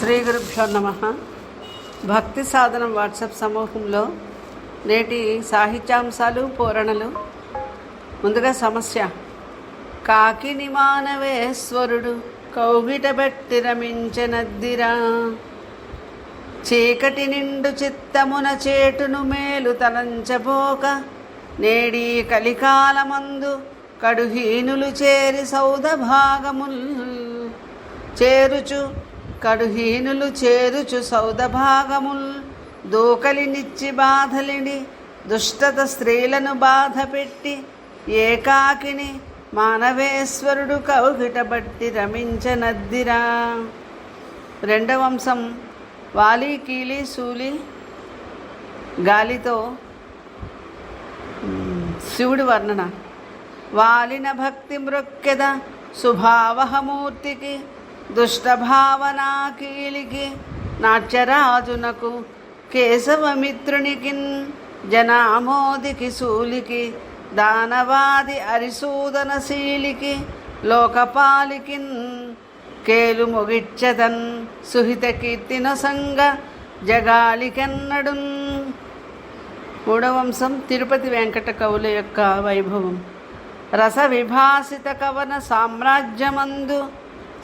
శ్రీ గురుభ్యో నమ. భక్తి సాధనం వాట్సాప్ సమూహంలో నేటి సాహిత్యాంశాలు పూరణలు. ముందుగా సమస్య. కాకిని మానవేశ్వరుడు కౌగిటబెట్టి రమించనద్దిరా చీకటి నిండు చిత్తమున చేటును మేలు తలంచబోక నేడి కలికాలమందు కడుహీనులు చేరి సౌద భాగముల్ చేరుచు కడుహీనులు చేరుచు సౌదభాగముల్ దూకలినిచ్చి బాధలిని దుష్టత స్త్రీలను బాధ పెట్టి ఏకాకిని మానవేశ్వరుడు కౌగిటబట్టి రమించనద్దిరా. రెండవ అంశం వాలి కీలి సూలి గాలితో శివుడి వర్ణన. వాలిన భక్తి మృక్కెద శుభావహమూర్తికి దుష్టభావనా కీలికి నాట్యరాజునకు కేశవమిత్రునికిన్ జనామోదికి సూలికి దానవాది అరిసూదనశీలికి లోకపాలికిన్ కేలు మొగిచ్చదన్ సుహిత కీర్తిన సంగ జగాలికెన్నడున్. మూడవ వంశం తిరుపతి వెంకట కవుల యొక్క వైభవం. రస విభాసిత కవన సామ్రాజ్యమందు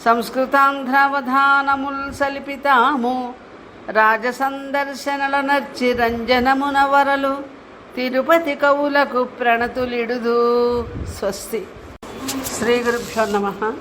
సంస్కృతాంధ్రావధానముల్ సలిపితాము రాజసందర్శనల నర్చి రంజనమున వరలు తిరుపతి కవులకు ప్రణతులిడుదు. స్వస్తి. శ్రీ గురుభ్యో నమ.